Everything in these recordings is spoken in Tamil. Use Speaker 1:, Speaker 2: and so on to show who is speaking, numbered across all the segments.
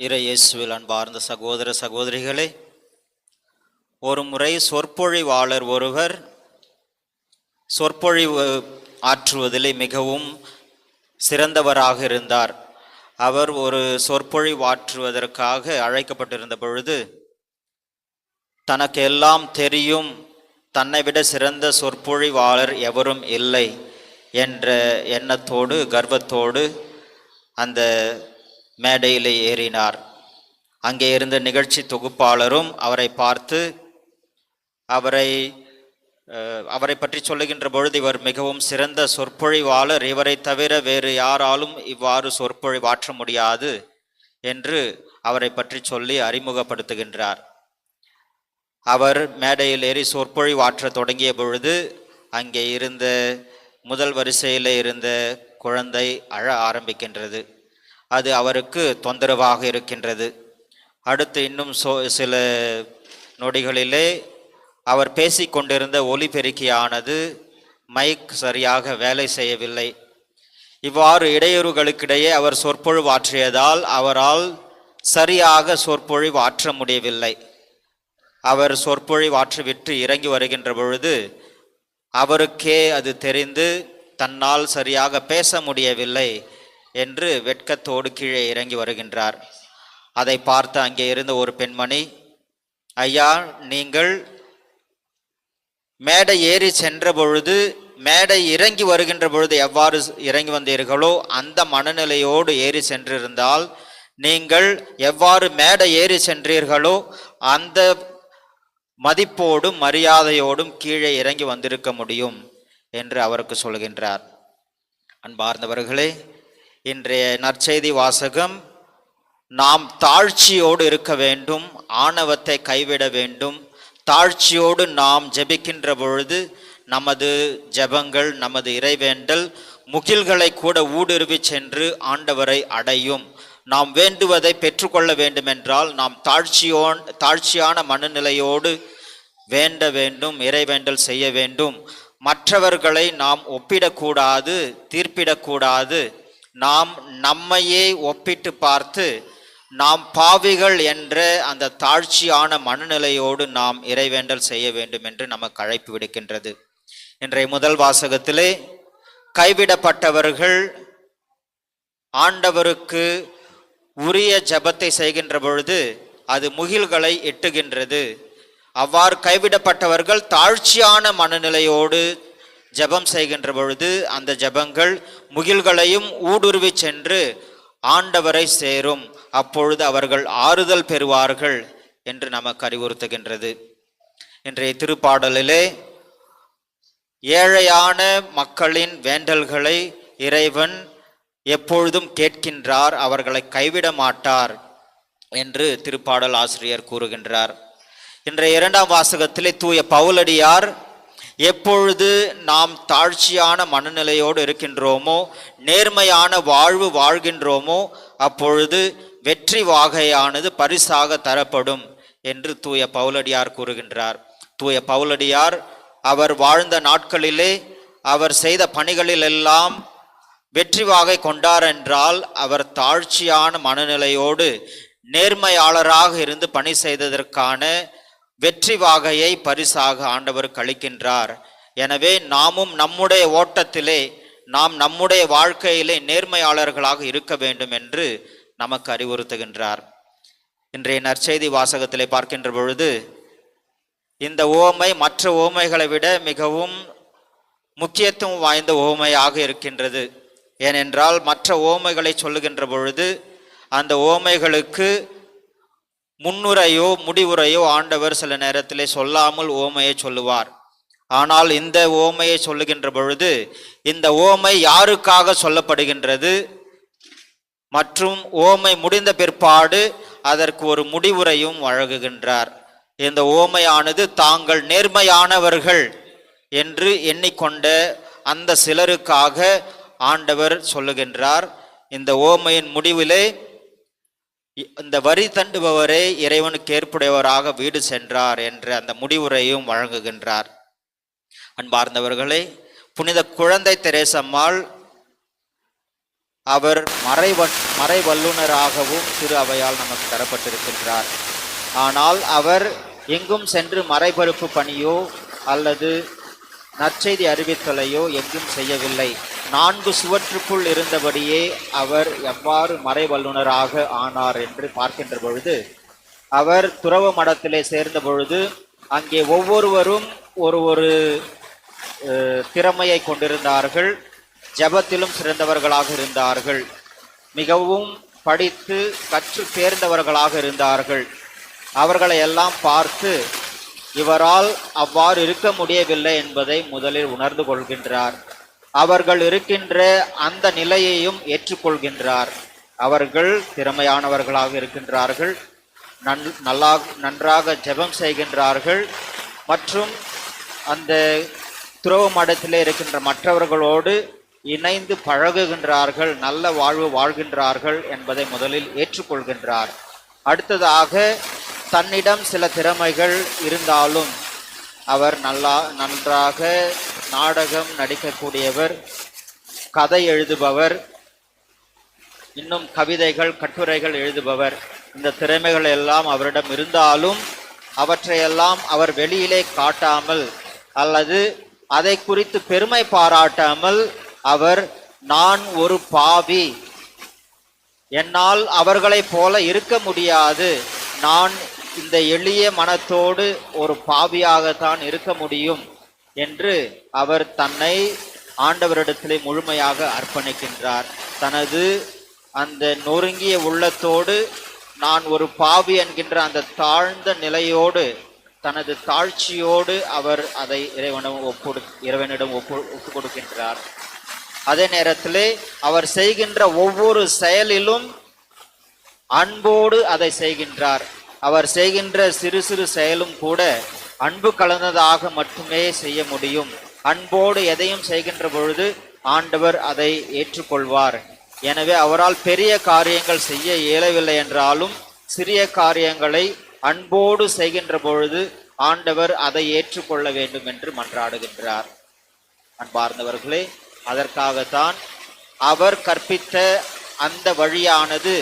Speaker 1: இறையேசுவில் அன்பார்ந்த சகோதர சகோதரிகளே ஒரு முறை சொற்பொழிவாளர் ஒருவர் சொற்பொழிவு ஆற்றுவதிலே மிகவும் சிறந்தவராக இருந்தார். அவர் ஒரு சொற்பொழிவாற்றுவதற்காக அழைக்கப்பட்டிருந்த பொழுது தனக்கு எல்லாம் தெரியும் தன்னை விட சிறந்த சொற்பொழிவாளர் எவரும் இல்லை என்ற எண்ணத்தோடு கர்வத்தோடு அந்த மேடையிலே ஏறினார். அங்கே இருந்த நிகழ்ச்சி தொகுப்பாளரும் அவரை பார்த்து அவரை அவரை பற்றி சொல்லுகின்ற பொழுது இவர் மிகவும் சிறந்த சொற்பொழிவாளர். இவரை தவிர வேறு யாராலும் இவ்வாறு சொற்பொழிவாற்ற முடியாது என்று அவரை பற்றி சொல்லி அறிமுகப்படுத்துகின்றார். அவர் மேடையில் ஏறி சொற்பொழிவாற்ற தொடங்கிய பொழுது அங்கே இருந்த முதல் வரிசையில் இருந்த குழந்தை அழ ஆரம்பிக்கின்றது. அது அவருக்கு தொந்தரவாக இருக்கின்றது. அடுத்து இன்னும் சோ சில நொடிகளிலே அவர் பேசிக்கொண்டிருந்த ஒலிபெருக்கியானது மைக் சரியாக வேலை செய்யவில்லை. இவ்வாறு இடையூறுகளுக்கிடையே அவர் சொற்பொழிவாற்றியதால் அவரால் சரியாக சொற்பொழிவாற்ற முடியவில்லை. அவர் சொற்பொழிவாற்றிவிட்டு இறங்கி வருகின்ற பொழுது அவருக்கே அது தெரிந்து தன்னால் சரியாக பேச முடியவில்லை. என்று வெட்கத்தோடு கீழே இறங்கி வருகின்றார். அதை பார்த்து அங்கே இருந்த ஒரு பெண்மணி ஐயா நீங்கள் மேடை ஏறி சென்ற பொழுது மேடை இறங்கி வருகின்ற பொழுது எவ்வாறு இறங்கி வந்தீர்களோ அந்த மனநிலையோடு ஏறி சென்றிருந்தால் நீங்கள் எவ்வாறு மேடை ஏறி சென்றீர்களோ அந்த மதிப்போடும் மரியாதையோடும் கீழே இறங்கி வந்திருக்க முடியும் என்று அவருக்கு சொல்கின்றார். அன்பார்ந்தவர்களே இன்றைய நற்செய்தி வாசகம் நாம் தாழ்ச்சியோடு இருக்க வேண்டும் ஆணவத்தை கைவிட வேண்டும். தாழ்ச்சியோடு நாம் ஜெபிக்கின்ற பொழுது நமது ஜெபங்கள் நமது இறைவேண்டல் முகில்களை கூட ஊடுருவி சென்று ஆண்டவரை அடையும். நாம் வேண்டுவதை பெற்றுக்கொள்ள வேண்டுமென்றால் நாம் தாழ்ச்சியோ தாழ்ச்சியான மனநிலையோடு வேண்ட வேண்டும் இறைவேண்டல் செய்ய வேண்டும். மற்றவர்களை நாம் ஒப்பிடக்கூடாது தீர்ப்பிடக்கூடாது. நாம் நம்மையே ஒப்பிட்டு பார்த்து நாம் பாவிகள் என்ற அந்த தாழ்ச்சியான மனநிலையோடு நாம் இறைவேண்டல் செய்ய வேண்டும் என்று நமக்கு அழைப்பு விடுக்கின்றது. இன்றைய முதல் வாசகத்திலே கைவிடப்பட்டவர்கள் ஆண்டவருக்கு உரிய ஜெபத்தை செய்கின்ற பொழுது அது முகில்களை எட்டுகின்றது. அவ்வாறு கைவிடப்பட்டவர்கள் தாழ்ச்சியான மனநிலையோடு ஜெபம் செய்கின்ற பொழுது அந்த ஜெபங்கள் முகில்களையும் ஊடுருவி சென்று ஆண்டவரை சேரும். அப்பொழுது அவர்கள் ஆறுதல் பெறுவார்கள் என்று நமக்கு அறிவுறுத்துகின்றது. இன்றைய திருப்பாடலிலே ஏழையான மக்களின் வேண்டல்களை இறைவன் எப்பொழுதும் கேட்கின்றார் அவர்களை கைவிட மாட்டார் என்று திருப்பாடல் ஆசிரியர் கூறுகின்றார். இன்றைய இரண்டாம் வாசகத்திலே தூய பவுலடியார் எப்பொழுது நாம் தாழ்ச்சியான மனநிலையோடு இருக்கின்றோமோ நேர்மையான வாழ்வு வாழ்கின்றோமோ அப்பொழுது வெற்றி வாகையானது பரிசாக தரப்படும் என்று தூய பவுலடியார் கூறுகின்றார். தூய பவுலடியார் அவர் வாழ்ந்த நாட்களிலே அவர் செய்த பணிகளிலெல்லாம் வெற்றி வாகை கொண்டார் என்றால் அவர் தாழ்ச்சியான மனநிலையோடு நேர்மையாளராக இருந்து பணி செய்ததற்கான வெற்றி வாகையை பரிசாக ஆண்டவர் கழிக்கின்றார். எனவே நாமும் நம்முடைய ஓட்டத்திலே நாம் நம்முடைய வாழ்க்கையிலே நேர்மையாளர்களாக இருக்க வேண்டும் என்று நமக்கு அறிவுறுத்துகின்றார். இன்றைய நற்செய்தி வாசகத்திலே பார்க்கின்ற பொழுது இந்த ஓமை மற்ற ஓமைகளை விட மிகவும் முக்கியத்துவம் வாய்ந்த ஓமையாக இருக்கின்றது. ஏனென்றால் மற்ற ஓமைகளை சொல்லுகின்ற பொழுது அந்த ஓமைகளுக்கு முன்னுரையோ முடிவுரையோ ஆண்டவர் சில நேரத்திலே சொல்லாமல் ஓமையை சொல்லுவார். ஆனால் இந்த ஓமையை சொல்லுகின்ற பொழுது இந்த ஓமை யாருக்காக சொல்லப்படுகின்றது? மற்றும் ஓமை முடிந்த பிற்பாடு அதற்கு ஒரு முடிவுரையும் வழங்குகின்றார். இந்த ஓமையானது தாங்கள் நேர்மையானவர்கள் என்று எண்ணிக்கொண்ட அந்த சிலருக்காக ஆண்டவர் சொல்லுகின்றார். இந்த ஓமையின் முடிவிலே இந்த வரி தண்டுபவரே இறைவனுக்கு ஏற்புடையவராக வீடு சென்றார் என்ற அந்த முடிவுரையும் வழங்குகின்றார். அன்பார்ந்தவர்களே புனித குழந்தை தெரேசம்மாள் அவர் மறைவன் மறைவல்லுனராகவும் திரு அவையால் நமக்கு தரப்பட்டிருக்கின்றார். ஆனால் அவர் எங்கும் சென்று மறைபரப்பு பணியோ அல்லது நற்செய்தி அறிவித்தலையோ எங்கும் செய்யவில்லை. நான்கு சுவற்றுக்குள் இருந்தபடியே அவர் எவ்வாறு மறைவல்லுனராக ஆனார் என்று பார்க்கின்ற பொழுது அவர் துறவ மடத்திலே சேர்ந்த பொழுது அங்கே ஒவ்வொருவரும் ஒரு ஒரு திறமையை கொண்டிருந்தார்கள் ஜெபத்திலும் சிறந்தவர்களாக இருந்தார்கள் மிகவும் படித்து கற்று தேர்ந்தவர்களாக இருந்தார்கள். அவர்களை எல்லாம் பார்த்து இவரால் அவ்வாறு இருக்க முடியவில்லை என்பதை முதலில் உணர்ந்து கொள்கின்றார். அவர்கள் இருக்கின்ற அந்த நிலையையும் ஏற்றுக்கொள்கின்றார். அவர்கள் திறமையானவர்களாக இருக்கின்றார்கள். நன் நல்லா நன்றாக ஜெபம் செய்கின்றார்கள். மற்றும் அந்த துறவு மடத்திலே இருக்கின்ற மற்றவர்களோடு இணைந்து பழகுகின்றார்கள். நல்ல வாழ்வு வாழ்கின்றார்கள் என்பதை முதலில் ஏற்றுக்கொள்கின்றார். அடுத்ததாக தன்னிடம் சில திறமைகள் இருந்தாலும் அவர் நல்லா நன்றாக நாடகம் நடிக்கக்கூடியவர் கதை எழுதுபவர் இன்னும் கவிதைகள் கட்டுரைகள் எழுதுபவர். இந்த திறமைகள் எல்லாம் அவரிடம் இருந்தாலும் அவற்றையெல்லாம் அவர் வெளியிலே காட்டாமல் அல்லது அதை குறித்து பெருமை பாராட்டாமல் அவர் நான் ஒரு பாவி. என்னால் அவர்களைப் போல இருக்க முடியாது. நான் இந்த எளிய மனத்தோடு ஒரு பாவியாகத்தான் இருக்க முடியும். என்று அவர் தன்னை ஆண்டவரிடத்திலே முழுமையாக அர்ப்பணிக்கின்றார். தனது அந்த நொறுங்கிய உள்ளத்தோடு நான் ஒரு பாவி என்கின்ற அந்த தாழ்ந்த நிலையோடு தனது தாழ்ச்சியோடு அவர் அதை இறைவனிடம் ஒப்பு இறைவனிடம் ஒப்பு ஒப்பு கொடுக்கின்றார் அதே நேரத்திலே அவர் செய்கின்ற ஒவ்வொரு செயலிலும் அன்போடு அதை செய்கின்றார். அவர் செய்கின்ற சிறு சிறு செயலும் கூட அன்பு கலந்ததாக மட்டுமே செய்ய முடியும். அன்போடு எதையும் செய்கின்ற பொழுது ஆண்டவர் அதை ஏற்றுக்கொள்வார். எனவே அவரால் பெரிய காரியங்கள் செய்ய இயலவில்லை என்றாலும் சிறிய காரியங்களை அன்போடு செய்கின்ற பொழுது ஆண்டவர் அதை ஏற்றுக்கொள்ள வேண்டும் என்று மன்றாடுகின்றார். அன்பார்ந்தவர்களே அதற்காகத்தான் அவர் கற்பித்த அந்த வழியானது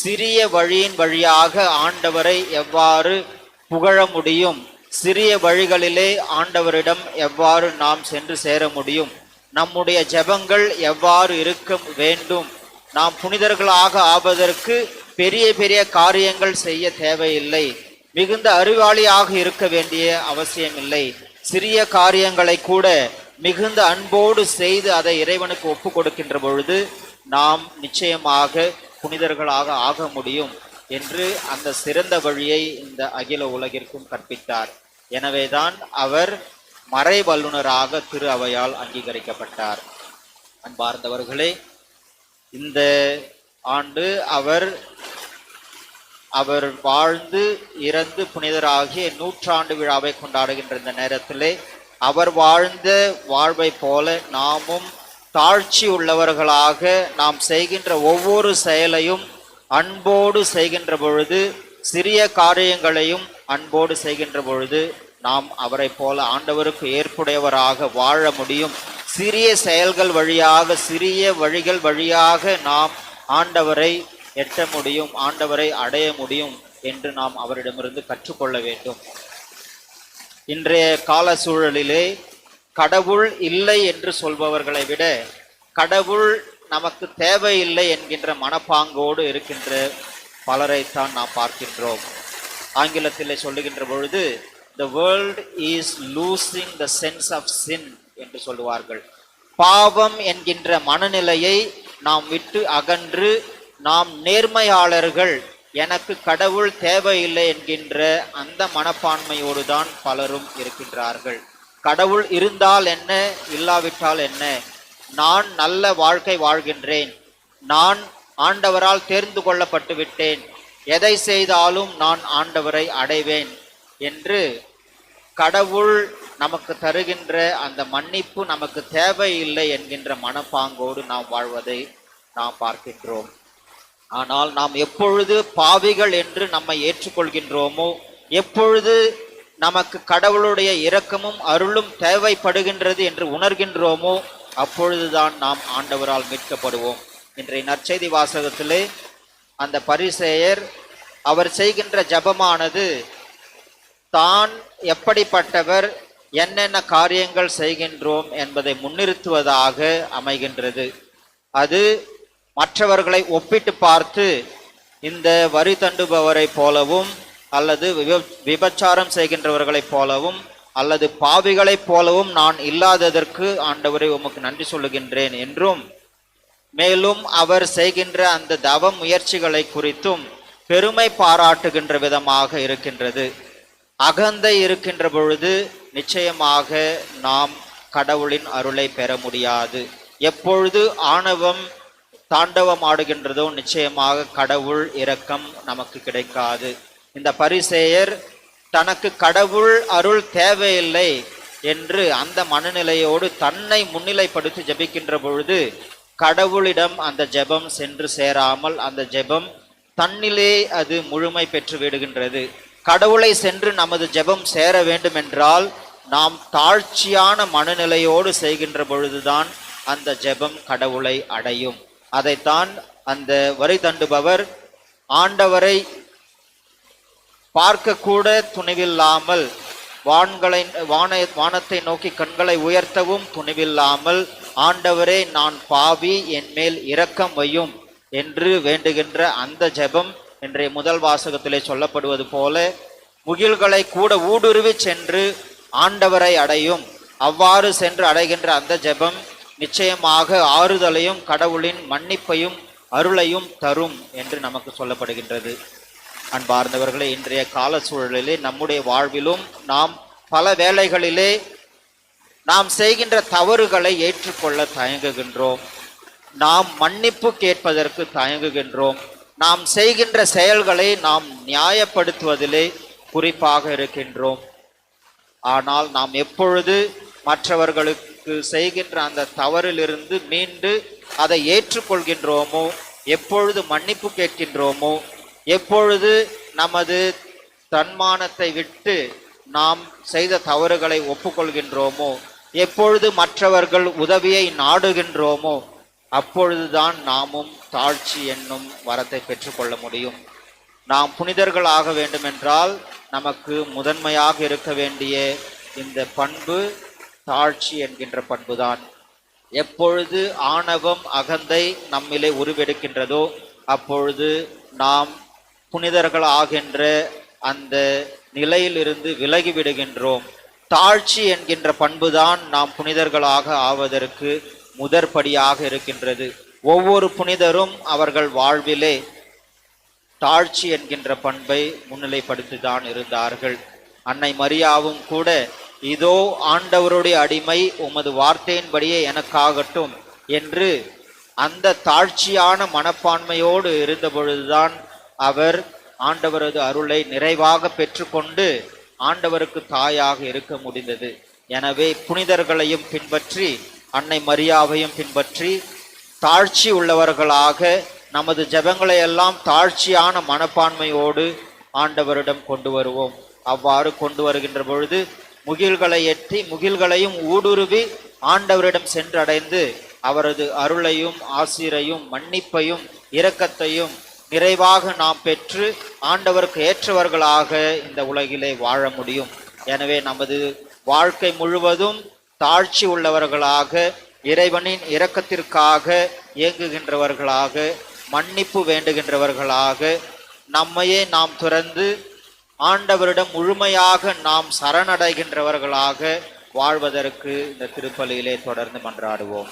Speaker 1: சிறிய வழியின் வழியாக ஆண்டவரை எவ்வாறு புகழ முடியும்? சிறிய வழிகளிலே ஆண்டவரிடம் எவ்வாறு நாம் சென்று சேர முடியும்? நம்முடைய ஜெபங்கள் எவ்வாறு இருக்க வேண்டும்? நாம் புனிதர்களாக ஆவதற்கு பெரிய பெரிய காரியங்கள் செய்ய தேவையில்லை. மிகுந்த அறிவாளியாக இருக்க வேண்டிய அவசியமில்லை. சிறிய காரியங்களை கூட மிகுந்த அன்போடு செய்து அதை இறைவனுக்கு ஒப்பு கொடுக்கின்ற பொழுது நாம் நிச்சயமாக புனிதர்களாக ஆக முடியும் என்று அந்த சிறந்த வழியை இந்த அகில உலகிற்கும் கற்பித்தார். எனவேதான் அவர் மறை வல்லுனராக திரு அவையால் அங்கீகரிக்கப்பட்டார். அன்பார்ந்தவர்களே இந்த ஆண்டு அவர் அவர் வாழ்ந்து இறந்து புனிதராகிய நூற்றாண்டு விழாவை கொண்டாடுகின்ற இந்த நேரத்திலே அவர் வாழ்ந்த வாழ்வை போல நாமும் தாழ்ச்சி உள்ளவர்களாக நாம் செய்கின்ற ஒவ்வொரு செயலையும் அன்போடு செய்கின்ற பொழுது சிறிய காரியங்களையும் அன்போடு செய்கின்ற பொழுது நாம் அவரை போல ஆண்டவருக்கு ஏற்புடையவராக வாழ முடியும். சிறிய செயல்கள் வழியாக சிறிய வழிகள் வழியாக நாம் ஆண்டவரை எட்ட முடியும் ஆண்டவரை அடைய முடியும் என்று நாம் அவரிடமிருந்து கற்றுக்கொள்ள வேண்டும். இன்றைய கால சூழலிலே கடவுள் இல்லை என்று சொல்பவர்களை விட கடவுள் நமக்கு தேவையில்லை என்கின்ற மனப்பாங்கோடு இருக்கின்ற பலரைத்தான் நாம் பார்க்கின்றோம். ஆங்கிலத்தில் சொல்லுகின்ற பொழுது the world is losing the sense of sin என்று சொல்லுவார்கள். பாவம் என்கின்ற மனநிலையை நாம் விட்டு அகன்று நாம் நேர்மையாளர்கள் எனக்கு கடவுள் தேவையில்லை என்கின்ற அந்த மனப்பான்மையோடு தான் பலரும் இருக்கின்றார்கள். கடவுள் இருந்தால் என்ன இல்லாவிட்டால் என்ன? நான் நல்ல வாழ்க்கை வாழ்கின்றேன். நான் ஆண்டவரால் தேர்ந்து கொள்ளப்பட்டு விட்டேன் எதை செய்தாலும் நான் ஆண்டவரை அடைவேன் என்று கடவுள் நமக்கு தருகின்ற அந்த மன்னிப்பு நமக்கு தேவையில்லை என்கின்ற மனப்பாங்கோடு நாம் வாழ்வதை நாம் பார்க்கின்றோம். ஆனால் நாம் எப்பொழுது பாவிகள் என்று நம்மை ஏற்றுக்கொள்கின்றோமோ எப்பொழுது நமக்கு கடவுளுடைய இரக்கமும் அருளும் தேவைப்படுகின்றது என்று உணர்கின்றோமோ அப்பொழுதுதான் நாம் ஆண்டவரால் மீட்கப்படுவோம். இன்றைய நற்செய்தி வாசகத்திலே அந்த பரிசேயர் அவர் செய்கின்ற ஜெபமானது தான் எப்படிப்பட்டவர் என்னென்ன காரியங்கள் செய்கின்றோம் என்பதை முன்னிறுத்துவதாக அமைகின்றது. அது மற்றவர்களை ஒப்பிட்டு பார்த்து இந்த வரி தண்டுபவரைப் போலவும் அல்லது விபச்சாரம் செய்கின்றவர்களைப் போலவும் அல்லது பாவிகளைப் போலவும் நான் இல்லாததற்கு ஆண்டவரை உமக்கு நன்றி சொல்லுகின்றேன் என்றும் மேலும் அவர் செய்கின்ற அந்த தவ முயற்சிகளை குறித்தும் பெருமை பாராட்டுகின்ற விதமாக இருக்கின்றது. அகந்தை இருக்கின்ற பொழுது நிச்சயமாக நாம் கடவுளின் அருளை பெற முடியாது. எப்பொழுது ஆணவம் தாண்டவம் ஆடுகின்றதோ நிச்சயமாக கடவுள் இரக்கம் நமக்கு கிடைக்காது. இந்த பரிசேயர் தனக்கு கடவுள் அருள் தேவையில்லை என்று அந்த மனநிலையோடு தன்னை முன்னிலைப்படுத்தி ஜெபிக்கின்ற பொழுது கடவுளிடம் அந்த ஜெபம் சென்று சேராமல் அந்த ஜெபம் தன்னிலே அது முழுமை பெற்று விடுகின்றது. கடவுளை சென்று நமது ஜெபம் சேர வேண்டும் என்றால் நாம் தாழ்ச்சியான மனநிலையோடு செய்கின்ற பொழுதுதான் அந்த ஜெபம் கடவுளை அடையும். அதைத்தான் அந்த வரி தண்டுபவர் ஆண்டவரை பார்க்கக்கூட துணிவில்லாமல் வான்களை வான வானத்தை நோக்கி கண்களை உயர்த்தவும் துணிவில்லாமல் ஆண்டவரே நான் பாவி என் மேல் இரக்கம் வையும் என்று வேண்டுகின்ற அந்த ஜெபம் இன்றைய முதல் வாசகத்திலே சொல்லப்படுவது போல முகில்களை கூட ஊடுருவி சென்று ஆண்டவரை அடையும். அவ்வாறு சென்று அடைகின்ற அந்த ஜெபம் நிச்சயமாக ஆறுதலையும் கடவுளின் மன்னிப்பையும் அருளையும் தரும் என்று நமக்கு சொல்லப்படுகின்றது. அன்பார்ந்தவர்களே இன்றைய கால சூழலிலே நம்முடைய வாழ்விலும் நாம் பல வேளைகளிலே நாம் செய்கின்ற தவறுகளை ஏற்றுக்கொள்ள தயங்குகின்றோம். நாம் மன்னிப்பு கேட்பதற்கு தயங்குகின்றோம். நாம் செய்கின்ற செயல்களை நாம் நியாயப்படுத்துவதிலே குறிப்பாக இருக்கின்றோம். ஆனால் நாம் எப்பொழுது மற்றவர்களுக்கு செய்கின்ற அந்த தவறிலிருந்து மீண்டு அதை ஏற்றுக்கொள்கின்றோமோ எப்பொழுது மன்னிப்பு கேட்கின்றோமோ எப்பொழுது நமது தன்மானத்தை விட்டு நாம் செய்த தவறுகளை ஒப்புக்கொள்கின்றோமோ எப்பொழுது மற்றவர்கள் உதவியை நாடுகின்றோமோ அப்பொழுதுதான் நாமும் தாழ்ச்சி என்னும் வரத்தை பெற்றுக்கொள்ள முடியும். நாம் புனிதர்கள் ஆக வேண்டுமென்றால் நமக்கு முதன்மையாக இருக்க வேண்டிய இந்த பண்பு தாழ்ச்சி என்கின்ற பண்புதான். எப்பொழுது ஆணவம் அகந்தை நம்மிலே உருவெடுக்கின்றதோ அப்பொழுது நாம் புனிதர்கள் ஆகின்ற அந்த நிலையிலிருந்து விலகி விடுகின்றோம் தாழ்ச்சி என்கின்ற பண்புதான் நாம் புனிதர்களாக ஆவதற்கு முதற்படியாக இருக்கின்றது. ஒவ்வொரு புனிதரும் அவர்கள் வாழ்விலே தாழ்ச்சி என்கின்ற பண்பை முன்னிலைப்படுத்திதான் இருந்தார்கள். அன்னை மரியாவும் கூட இதோ ஆண்டவருடைய அடிமை உமது வார்த்தையின்படியே எனக்காகட்டும் என்று அந்த தாழ்ச்சியான மனப்பான்மையோடு இருந்தபொழுதுதான் அவர் ஆண்டவரது அருளை நிறைவாக பெற்றுக்கொண்டு ஆண்டவருக்கு தாயாக இருக்க முடிந்தது. எனவே புனிதர்களையும் பின்பற்றி அன்னை மரியாவையும் பின்பற்றி தாழ்ச்சி உள்ளவர்களாக நமது ஜபங்களை எல்லாம் தாழ்ச்சியான மனப்பான்மையோடு ஆண்டவரிடம் கொண்டு வருவோம். அவ்வாறு கொண்டு வருகின்ற பொழுது முகில்களை எட்டி முகில்களையும் ஊடுருவி ஆண்டவரிடம் சென்றடைந்து அவரது அருளையும் ஆசிரையும் மன்னிப்பையும் இரக்கத்தையும் நிறைவாக நாம் பெற்று ஆண்டவருக்கு ஏற்றவர்களாக இந்த உலகிலே வாழ முடியும். எனவே நமது வாழ்க்கை முழுவதும் தாழ்ச்சி உள்ளவர்களாக இறைவனின் இரக்கத்திற்காக இயங்குகின்றவர்களாக மன்னிப்பு வேண்டுகின்றவர்களாக நம்மையே நாம் துறந்து ஆண்டவரிடம் முழுமையாக நாம் சரணடைகின்றவர்களாக வாழ்வதற்கு இந்த திருப்பலியிலே தொடர்ந்து மன்றாடுவோம்.